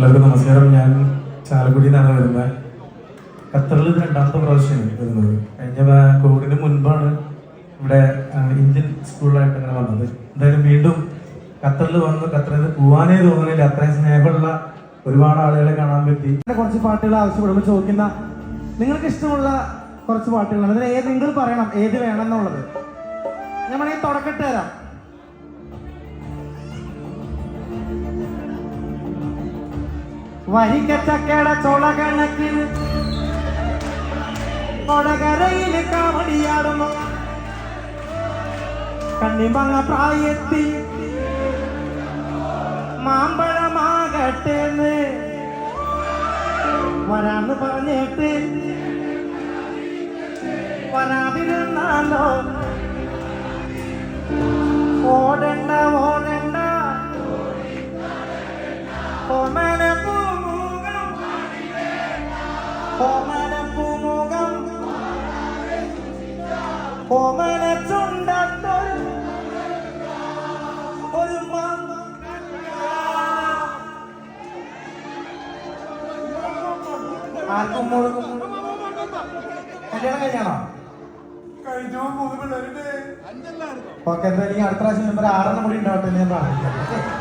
എല്ലാവർക്കും നമസ്കാരം. ഞാൻ ചാലക്കുടിയിൽ നിന്നാണ് വരുന്നത്. ഖത്തറിൽ ഇത് രണ്ടാമത്തെ പ്രാവശ്യമാണ് വരുന്നത്. കഴിഞ്ഞ കോവിഡിന് മുൻപാണ് ഇവിടെ ഇന്ത്യൻ സ്കൂളിലായിട്ട് അങ്ങനെ വന്നത്. എന്തായാലും വീണ്ടും ഖത്തറിൽ വന്ന് ഖത്തറിൽ പോവാനേ തോന്നുന്നില്ല അത്രയും സ്നേഹമുള്ള ഒരുപാട് ആളുകളെ കാണാൻ പറ്റി. കുറച്ച് പാട്ടുകൾ ആവശ്യപ്പെടുമ്പോൾ ചോദിക്കുന്ന നിങ്ങൾക്ക് ഇഷ്ടമുള്ള കുറച്ച് പാട്ടുകളാണ്. അതിന് ഏത് നിങ്ങൾ പറയണം ഏത് വേണം എന്നുള്ളത് ഞാൻ തുടക്കട്ട് തരാം. വരിക്കച്ചക്കട ചോള കണക്കിന് കൊടകരയിൽ കാവടിയാടുന്നു. കണ്ണിമങ്ങ പ്രായത്തി മാമ്പഴമാകട്ടേന്ന് വരാന്ന് പറഞ്ഞിട്ട് വരാതിരുന്നാലോ? ഓടണ്ട ഓടണ്ട. ഓമന ഓമന പൂമുഖം ഓമന ചുണ്ടത്തൊരു ഒരു മാങ്ങ ആർക്കും മുഴുകും കല്യാണം കഴിഞ്ഞാണോ? ഓക്കെ എന്തായാലും അടുത്ത പ്രാവശ്യം നമ്പർ ആറെണ്ണം കൂടി ഉണ്ടാവട്ടെ ഞാൻ പ്രാർത്ഥിക്കാം